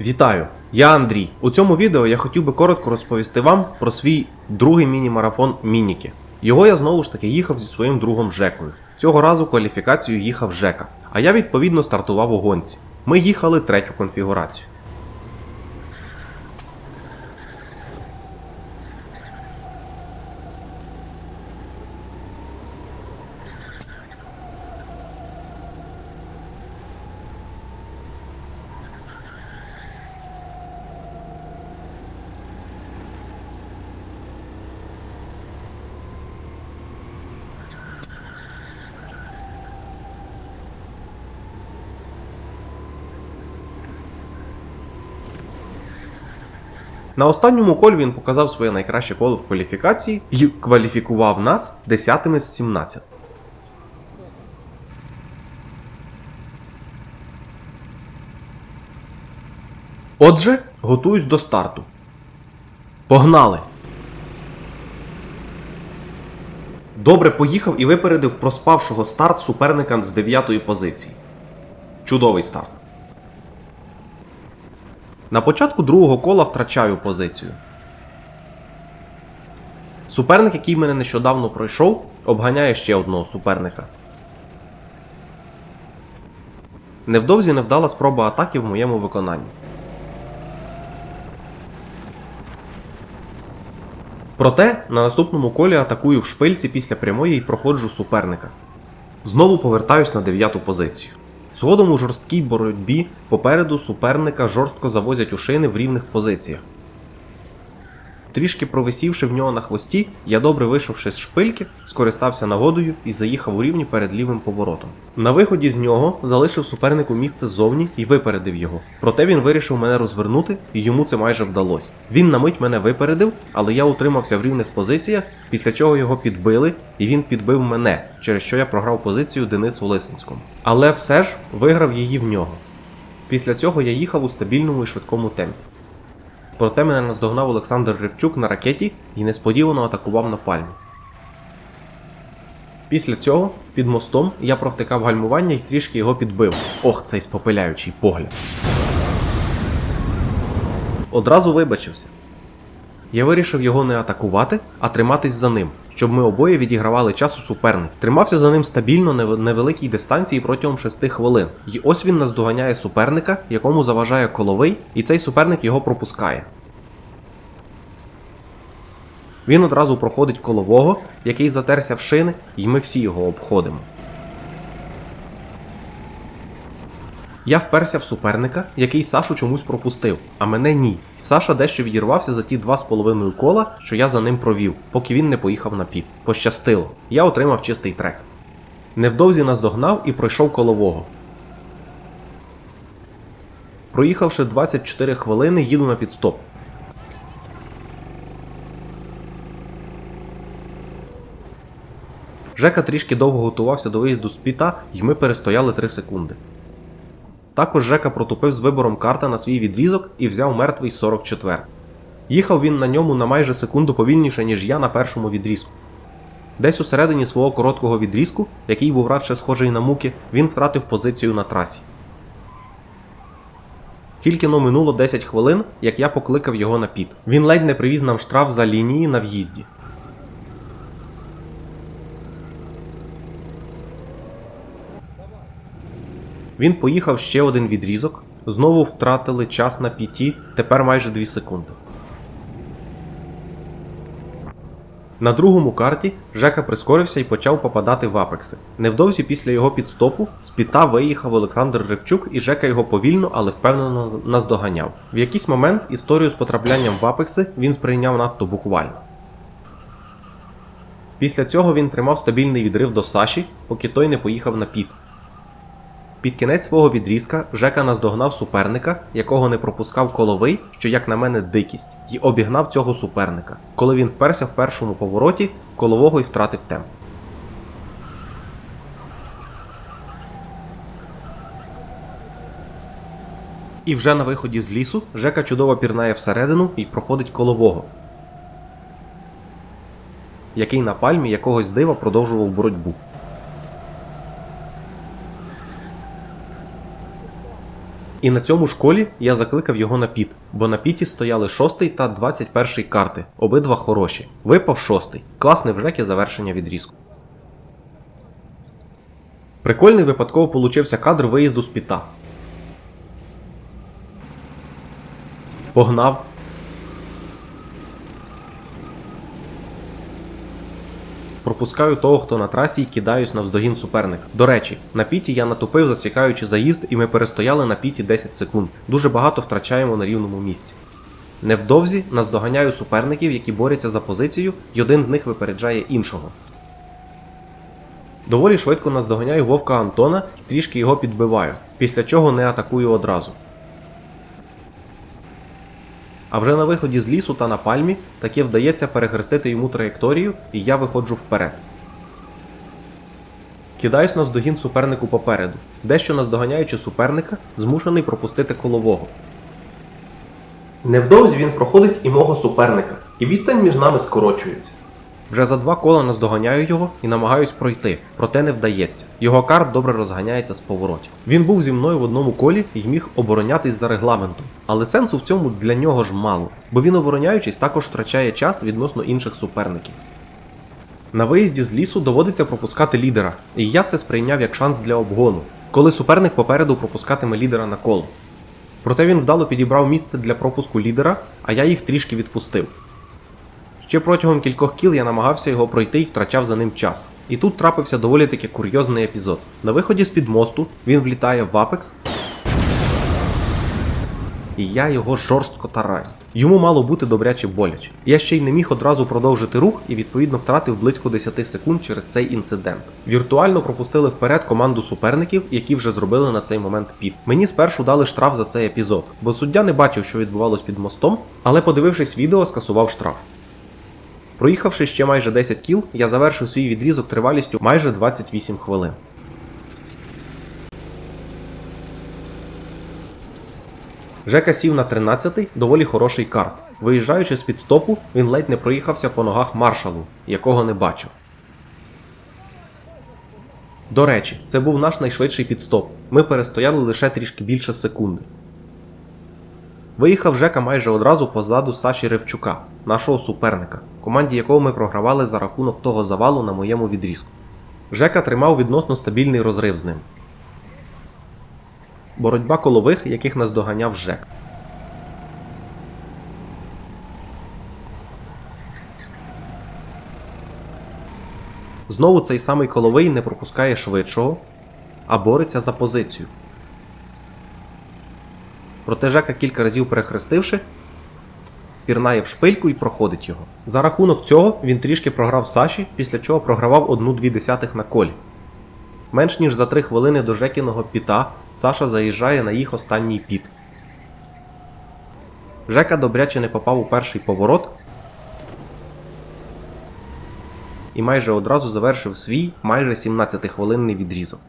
Вітаю! Я Андрій. У цьому відео я хотів би коротко розповісти вам про свій другий міні-марафон Мініки. Його я знову ж таки їхав зі своїм другом Жекою. Цього разу кваліфікацію їхав Жека, а я відповідно стартував у гонці. Ми їхали третю конфігурацію. На останньому колі він показав своє найкраще коло в кваліфікації і кваліфікував нас десятими з 17. Отже, готуюсь до старту. Погнали! Добре поїхав і випередив проспавшого старт суперника з 9 позиції. Чудовий старт. На початку другого кола втрачаю позицію. Суперник, який мене нещодавно пройшов, обганяє ще одного суперника. Невдовзі невдала спроба атаки в моєму виконанні. Проте на наступному колі атакую в шпильці після прямої і проходжу суперника. Знову повертаюсь на дев'яту позицію. Згодом у жорсткій боротьбі попереду суперника жорстко завозять у шини в рівних позиціях. Трішки провисівши в нього на хвості, я добре вийшовши з шпильки, скористався нагодою і заїхав у рівні перед лівим поворотом. На виході з нього залишив супернику місце ззовні і випередив його. Проте він вирішив мене розвернути, і йому це майже вдалося. Він на мить мене випередив, але я утримався в рівних позиціях, після чого його підбили, і він підбив мене, через що я програв позицію Денису Лисинському. Але все ж виграв її в нього. Після цього я їхав у стабільному і швидкому темпі. Проте мене наздогнав Олександр Ривчук на ракеті і несподівано атакував на пальмі. Після цього, під мостом, я провтикав гальмування і трішки його підбив. Ох, цей спопиляючий погляд. Одразу вибачився. Я вирішив його не атакувати, а триматись за ним, щоб ми обоє відігравали час у суперник. Тримався за ним стабільно на невеликій дистанції протягом 6 хвилин. І ось він наздоганяє суперника, якому заважає коловий, і цей суперник його пропускає. Він одразу проходить колового, який затерся в шини, і ми всі його обходимо. Я вперся в суперника, який Сашу чомусь пропустив, а мене ні. Саша дещо відірвався за ті два з половиною кола, що я за ним провів, поки він не поїхав на піт. Пощастило, я отримав чистий трек. Невдовзі наздогнав і пройшов колового. Проїхавши 24 хвилини, їду на підстоп. Жека трішки довго готувався до виїзду з піта, і ми перестояли 3 секунди. Також Жека протупив з вибором карта на свій відрізок і взяв мертвий 44. Їхав він на ньому на майже секунду повільніше, ніж я на першому відрізку. Десь у середині свого короткого відрізку, який був радше схожий на муки, він втратив позицію на трасі. Тільки но минуло 10 хвилин, як я покликав його на піт. Він ледь не привіз нам штраф за лінії на в'їзді. Він поїхав ще один відрізок, знову втратили час на п'яті, тепер майже 2 секунди. На другому карті Жека прискорився і почав попадати в апекси. Невдовзі після його підстопу з піта виїхав Олександр Ривчук і Жека його повільно, але впевнено наздоганяв. В якийсь момент історію з потраплянням в апекси він сприйняв надто буквально. Після цього він тримав стабільний відрив до Саші, поки той не поїхав на піт. Під кінець свого відрізка Жека наздогнав суперника, якого не пропускав коловий, що, як на мене, дикість, і обігнав цього суперника, коли він вперся в першому повороті в колового і втратив темп. І вже на виході з лісу Жека чудово пірнає всередину і проходить колового, який на пальмі якогось дива продовжував боротьбу. І на цьому школі я закликав його на піт, бо на піті стояли 6 та 21 карти, обидва хороші. Випав 6. Класне в жекі завершення відрізку. Прикольний випадково получився кадр виїзду з піта. Погнав. Пропускаю того, хто на трасі і кидаюсь навздогін суперник. До речі, на піті я натупив, засікаючи заїзд, і ми перестояли на піті 10 секунд. Дуже багато втрачаємо на рівному місці. Невдовзі наздоганяю суперників, які борються за позицію, і один з них випереджає іншого. Доволі швидко наздоганяю вовка Антона і трішки його підбиваю, після чого не атакую одразу. А вже на виході з лісу та на пальмі таки вдається перехрестити йому траєкторію, і я виходжу вперед. Кидаюсь навздогін супернику попереду, дещо наздоганяючи суперника, змушений пропустити колового. Невдовзі він проходить і мого суперника, і відстань між нами скорочується. Вже за два кола наздоганяю його і намагаюсь пройти, проте не вдається. Його карт добре розганяється з поворотів. Він був зі мною в одному колі і міг оборонятись за регламентом, але сенсу в цьому для нього ж мало, бо він, обороняючись, також втрачає час відносно інших суперників. На виїзді з лісу доводиться пропускати лідера, і я це сприйняв як шанс для обгону, коли суперник попереду пропускатиме лідера на коло. Проте він вдало підібрав місце для пропуску лідера, а я їх трішки відпустив. Ще протягом кількох кіл я намагався його пройти і втрачав за ним час. І тут трапився доволі таки курйозний епізод. На виході з-під мосту він влітає в Апекс, і я його жорстко тараю. Йому мало бути добряче боляче. Я ще й не міг одразу продовжити рух і відповідно втратив близько 10 секунд через цей інцидент. Віртуально пропустили вперед команду суперників, які вже зробили на цей момент піт. Мені спершу дали штраф за цей епізод, бо суддя не бачив, що відбувалось під мостом, але подивившись відео, скасував штраф. Проїхавши ще майже 10 кіл, я завершив свій відрізок тривалістю майже 28 хвилин. Жека сів на 13-й, доволі хороший карт. Виїжджаючи з підстопу, він ледь не проїхався по ногах маршалу, якого не бачив. До речі, це був наш найшвидший підстоп. Ми перестояли лише трішки більше секунди. Виїхав Жека майже одразу позаду Саші Ревчука, нашого суперника, команді якого ми програвали за рахунок того завалу на моєму відрізку. Жека тримав відносно стабільний розрив з ним. Боротьба колових, яких наздоганяв Жек. Знову цей самий коловий не пропускає швидшого, а бореться за позицію. Проте Жека кілька разів перехрестивши, пірнає в шпильку і проходить його. За рахунок цього він трішки програв Саші, після чого програвав 1-2 десятих на колі. Менш ніж за 3 хвилини до Жекіного піта Саша заїжджає на їх останній піт. Жека добряче не попав у перший поворот і майже одразу завершив свій майже 17-хвилинний відрізок.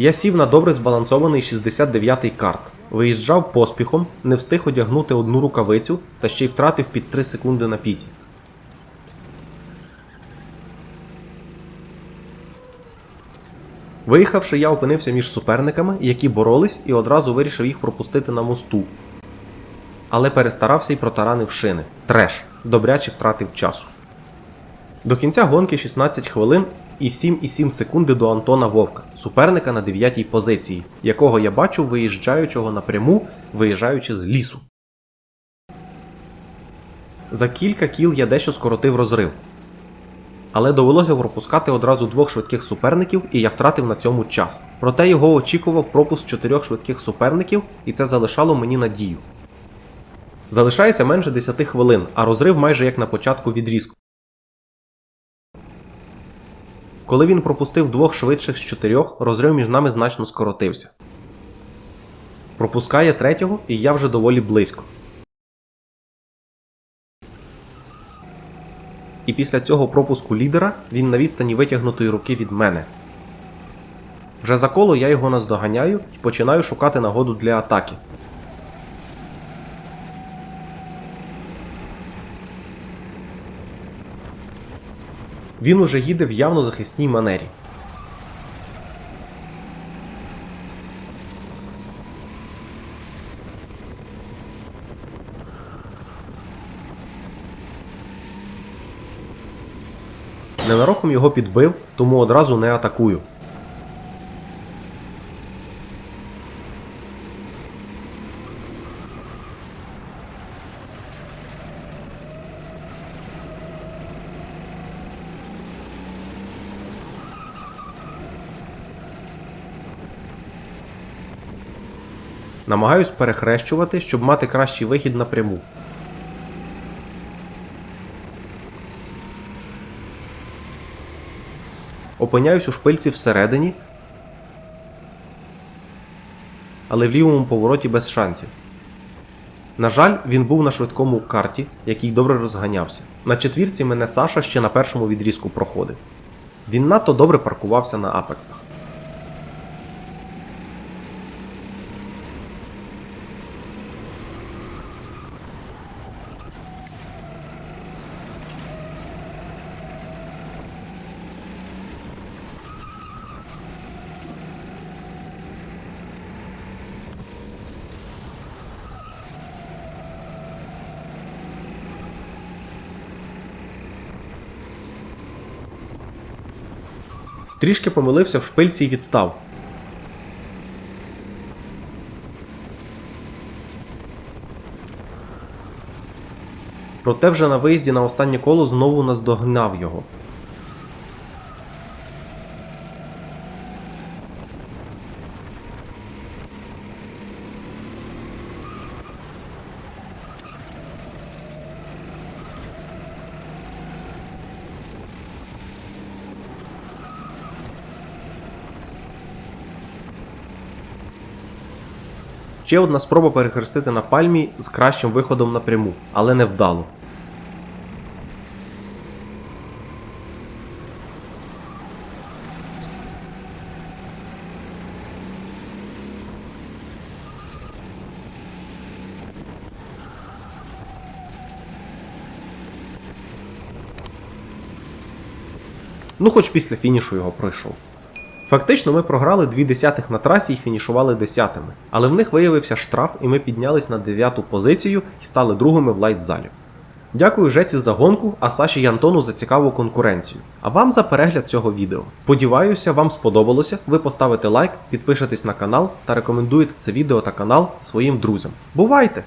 Я сів на добре збалансований 69-й карт. Виїжджав поспіхом, не встиг одягнути одну рукавицю та ще й втратив під 3 секунди на піті. Виїхавши, я опинився між суперниками, які боролись, і одразу вирішив їх пропустити на мосту. Але перестарався і протаранив шини. Треш. Добряче втратив часу. До кінця гонки 16 хвилин і 7,7 секунди до Антона Вовка, суперника на 9-й позиції, якого я бачу виїжджаючого напряму, виїжджаючи з лісу. За кілька кіл я дещо скоротив розрив. Але довелося пропускати одразу двох швидких суперників, і я втратив на цьому час. Проте його очікував пропуск чотирьох швидких суперників, і це залишало мені надію. Залишається менше 10 хвилин, а розрив майже як на початку відрізку. Коли він пропустив двох швидших з чотирьох, розрив між нами значно скоротився. Пропускає третього, і я вже доволі близько. І після цього пропуску лідера він на відстані витягнутої руки від мене. Вже за коло я його наздоганяю і починаю шукати нагоду для атаки. Він уже їде в явно захисній манері. Ненароком його підбив, тому одразу не атакую. Намагаюсь перехрещувати, щоб мати кращий вихід напряму. Опиняюсь у шпильці всередині, але в лівому повороті без шансів. На жаль, він був на швидкому карті, який добре розганявся. На четвірці мене Саша ще на першому відрізку проходив. Він надто добре паркувався на апексах. Трішки помилився в шпильці і відстав. Проте вже на виїзді на останнє коло знову наздогнав його. Ще одна спроба перехрестити на пальмі з кращим виходом напряму, але невдало. Ну, хоч після фінішу його пройшов. Фактично, ми програли дві десятих на трасі і фінішували десятими. Але в них виявився штраф, і ми піднялись на дев'яту позицію і стали другими в лайт-залі. Дякую Жеці за гонку, а Саші й Антону за цікаву конкуренцію. А вам за перегляд цього відео. Сподіваюся, вам сподобалося. Ви поставите лайк, підпишетесь на канал та рекомендуєте це відео та канал своїм друзям. Бувайте!